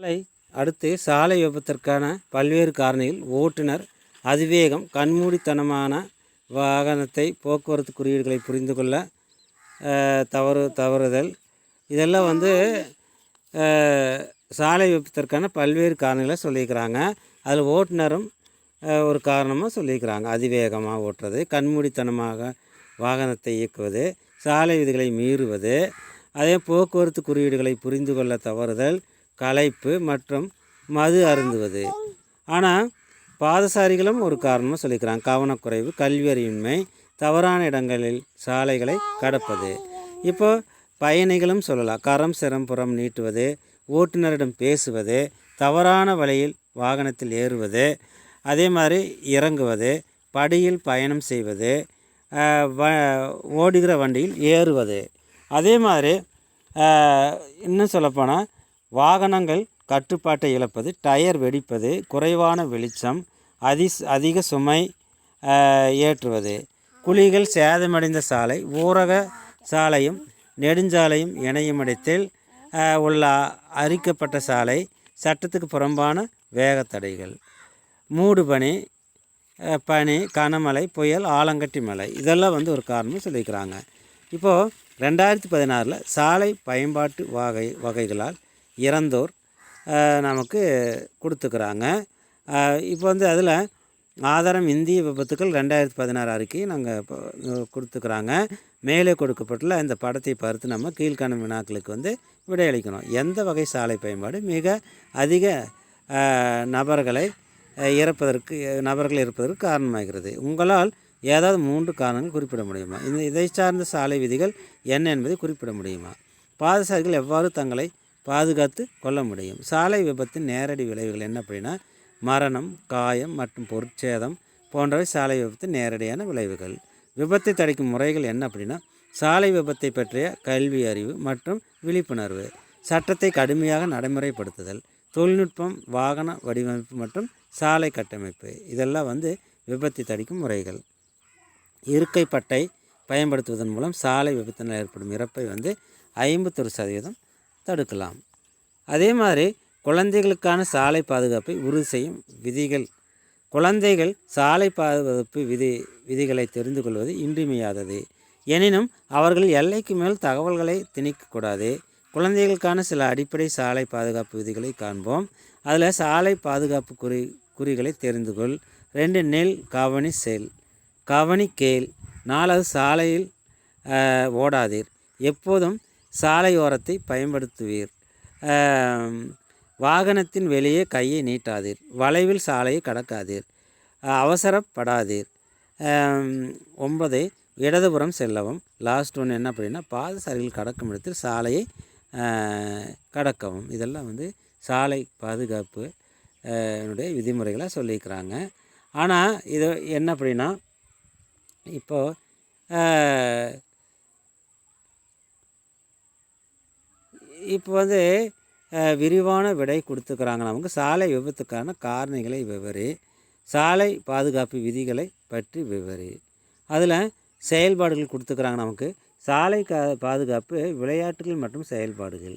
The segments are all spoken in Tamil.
சாலை அடுத்து சாலை விபத்திற்கான பல்வேறு காரணிகள். ஓட்டுநர் அதிவேகம் கண்மூடித்தனமான வாகனத்தை போக்குவரத்து குறியீடுகளை புரிந்து கொள்ள தவறு தவறுதல். இதெல்லாம் வந்து சாலை விபத்திற்கான பல்வேறு காரணங்களை சொல்லியிருக்கிறாங்க. அதில் ஓட்டுநரும் ஒரு காரணமாக சொல்லியிருக்கிறாங்க. அதிவேகமாக ஓட்டுறது கண்மூடித்தனமாக வாகனத்தை இயக்குவது சாலை விதிகளை மீறுவது அதே போக்குவரத்து குறியீடுகளை புரிந்து கொள்ள தவறுதல் களைப்பு மற்றும் மது அருந்துவது. ஆனால் பாதசாரிகளும் ஒரு காரணமாக சொல்லிக்கிறாங்க. கவனக்குறைவு கல்வியறிவின்மை தவறான இடங்களில் சாலைகளை கடப்பது. இப்போ பயணிகளும் சொல்லலாம். கரம் சிரம் புறம் நீட்டுவது ஓட்டுநரிடம் பேசுவது தவறான வழியில் வாகனத்தில் ஏறுவது அதே மாதிரி இறங்குவது படியில் பயணம் செய்வது வ ஓடுகிற வண்டியில் ஏறுவது. அதே மாதிரி இன்னும் சொல்லப்போனால் வாகனங்கள் கட்டுப்பாட்டை இழப்பது டயர் வெடிப்பது குறைவான வெளிச்சம் அதி அதிக சுமை ஏற்றுவது. குழிகள் சேதமடைந்த சாலை ஊரக சாலையும் நெடுஞ்சாலையும் இணையும் இடத்தில் உள்ள அரிக்கப்பட்ட சாலை சட்டத்துக்கு புறம்பான வேகத்தடைகள். மூடுபனி பனி பனி கனமழை புயல் ஆலங்கட்டி மலை இதெல்லாம் வந்து ஒரு காரணம் சொல்லியிருக்கிறாங்க. இப்போது ரெண்டாயிரத்தி பதினாறில் சாலை பயன்பாட்டு வகை வகைகளால் இறந்தோர் நமக்கு கொடுத்துக்கிறாங்க. இப்போ வந்து அதில் ஆதாரம் இந்திய விபத்துக்கள் ரெண்டாயிரத்தி பதினாறு அறிக்கை நாங்கள் கொடுத்துக்கிறாங்க. மேலே கொடுக்கப்பட்டுள்ள இந்த படத்தை பார்த்து நம்ம கீழ்காணும் வினாக்களுக்கு வந்து விடையளிக்கணும். எந்த வகை சாலை பயன்பாடு? மிக அதிக நபர்களை இறப்பதற்கு நபர்கள் இருப்பதற்கு காரணமாகிறது. உங்களால் ஏதாவது மூன்று காரணங்கள் குறிப்பிட முடியுமா? இந்த இதை சார்ந்த சாலை விதிகள் என்ன என்பதை குறிப்பிட முடியுமா? பாதசாரிகள் எவ்வாறு தங்களை பாதுகாத்து கொள்ள முடியும். சாலை விபத்தின் நேரடி விளைவுகள் என்ன அப்படின்னா மரணம் காயம் மற்றும் பொருட்சேதம் போன்றவை சாலை விபத்தின் நேரடியான விளைவுகள். விபத்தை தடுக்கும் முறைகள் என்ன அப்படின்னா சாலை விபத்தை பற்றிய கல்வி அறிவு மற்றும் விழிப்புணர்வு சட்டத்தை கடுமையாக நடைமுறைப்படுத்துதல் தொழில்நுட்பம் வாகன வடிவமைப்பு மற்றும் சாலை கட்டமைப்பு. இதெல்லாம் வந்து விபத்தை தடுக்கும் முறைகள். இருக்கை பட்டை பயன்படுத்துவதன் மூலம் சாலை விபத்தினால் ஏற்படும் இறப்பை வந்து ஐம்பத்தொரு சதவீதம் தடுக்கலாம். அதே மாதிரி குழந்தைகளுக்கான சாலை பாதுகாப்பை உறுதி செய்யும் விதிகள். குழந்தைகள் சாலை பாதுகாப்பு விதி விதிகளை தெரிந்து கொள்வது இன்றியமையாதது. எனினும் அவர்கள் எல்லைக்கு மேல் தகவல்களை திணிக்கக்கூடாது. குழந்தைகளுக்கான சில அடிப்படை சாலை பாதுகாப்பு விதிகளை காண்போம். அதில் சாலை பாதுகாப்பு குறி குறிகளை தெரிந்து கொள். ரெண்டு நெல் கவனி செல். கவனி கேள் நாலாவது சாலையில் ஓடாதீர். எப்போதும் சாலையோரத்தை பயன்படுத்துவீர். வாகனத்தின் வெளியே கையை நீட்டாதீர். வளைவில் சாலையை கடக்காதீர். அவசரப்படாதீர். ஒன்பதை ஒன்பது இடதுபுறம் செல்லவும். லாஸ்ட் ஒன்று என்ன அப்படின்னா பாதசாரிகள் கடக்கும் இடத்தில் சாலையை கடக்கவும். இதெல்லாம் வந்து சாலை பாதுகாப்பு என்னுடைய விதிமுறைகளாக சொல்லியிருக்கிறாங்க. ஆனால் இது என்ன அப்படின்னா இப்போது இப்போ வந்து விரிவான விடை கொடுத்துக்கிறாங்க நமக்கு. சாலை விபத்துக்கான காரணிகளை விவரி சாலை பாதுகாப்பு விதிகளை பற்றி விவரி. அதில் செயல்பாடுகள் கொடுத்துக்கிறாங்க நமக்கு. சாலை கா பாதுகாப்பு விளையாட்டுகள் மற்றும் செயல்பாடுகள்.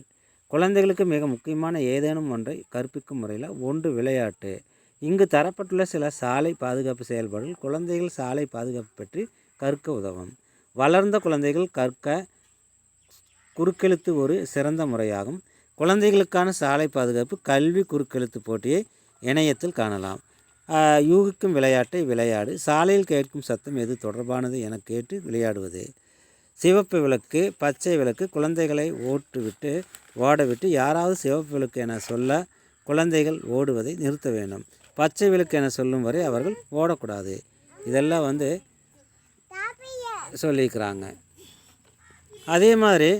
குழந்தைகளுக்கு மிக முக்கியமான ஏதேனும் ஒன்றை கற்பிக்கும் முறையில் ஒன்று விளையாட்டு. இங்கு தரப்பட்டுள்ள சில சாலை பாதுகாப்பு செயல்பாடுகள் குழந்தைகள் சாலை பாதுகாப்பு பற்றி கற்க உதவும். வளர்ந்த குழந்தைகள் கற்க குறுக்கெழுத்து ஒரு சிறந்த முறையாகும். குழந்தைகளுக்கான சாலை பாதுகாப்பு கல்வி குறுக்கெழுத்து போட்டியை இணையத்தில் காணலாம். யூகிக்கும் விளையாட்டை விளையாடு சாலையில் கேட்கும் சத்தம் எது தொடர்பானது என கேட்டு விளையாடுவது. சிவப்பு விளக்கு பச்சை விளக்கு குழந்தைகளை ஓட்டுவிட்டு ஓடவிட்டு யாராவது சிவப்பு விளக்கு என சொல்ல குழந்தைகள் ஓடுவதை நிறுத்த வேண்டும். பச்சை விளக்கு என சொல்லும் வரை அவர்கள் ஓடக்கூடாது. இதெல்லாம் வந்து சொல்லியிருக்கிறாங்க. அதே மாதிரி